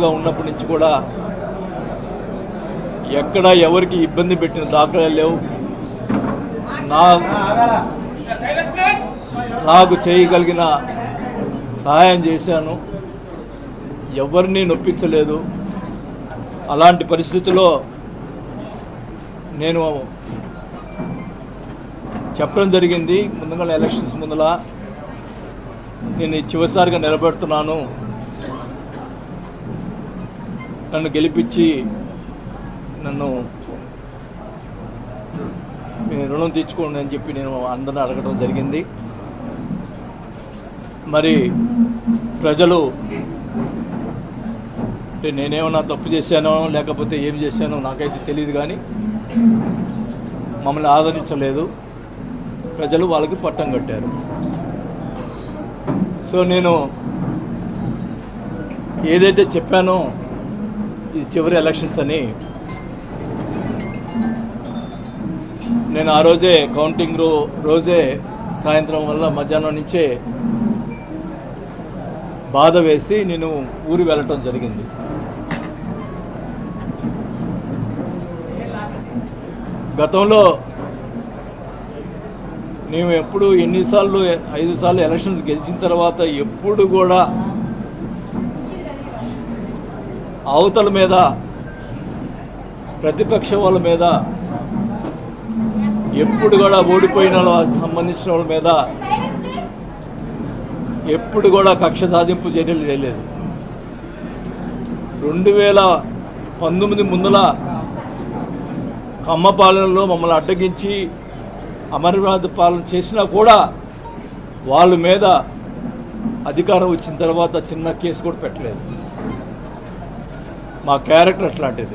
గా ఉన్నప్పటి నుంచి కూడా ఎక్కడ ఎవరికి ఇబ్బంది పెట్టిన దాఖలాలు లేవు. నా నాకు చేయగలిగిన సహాయం చేశాను. ఎవరిని నొప్పించలేదు. అలాంటి పరిస్థితుల్లో నేను చెప్పడం జరిగింది. ముందుగా ఎలక్షన్స్ ముందల నేను చివరిసారిగా నిలబెడుతున్నాను. నన్ను గెలిపించి నన్ను రుణం తీర్చుకోండి అని చెప్పి నేను అందరిని అడగడం జరిగింది. మరి ప్రజలు అంటే నేనేమన్నా తప్పు చేశానో లేకపోతే ఏం చేశానో నాకైతే తెలియదు కానీ మమ్మల్ని ఆదరించలేదు. ప్రజలు వాళ్ళకి పట్టం కట్టారు. సో నేను ఏదైతే చెప్పానో ఇది చివరి ఎలక్షన్స్ అని నేను ఆ రోజే కౌంటింగ్ రో రోజే సాయంత్రం వల్ల మధ్యాహ్నం నుంచే బాధ వేసి నేను ఊరు వెళ్ళటం జరిగింది. గతంలో మేము ఎప్పుడు ఎన్నిసార్లు ఐదు సార్లు ఎలక్షన్స్ గెలిచిన తర్వాత ఎప్పుడు కూడా అవతల మీద ప్రతిపక్ష వాళ్ళ మీద ఎప్పుడు కూడా ఓడిపోయిన సంబంధించిన వాళ్ళ మీద ఎప్పుడు కూడా కక్ష సాధింపు చర్యలు చేయలేదు. రెండు వేల పంతొమ్మిది ముందుల కమ్మపాలనలో మమ్మల్ని అడ్డగించి అమరవాద పాలన చేసినా కూడా వాళ్ళ మీద అధికారం వచ్చిన తర్వాత చిన్న కేసు కూడా పెట్టలేదు. మా క్యారెక్టర్ అట్లాంటిది.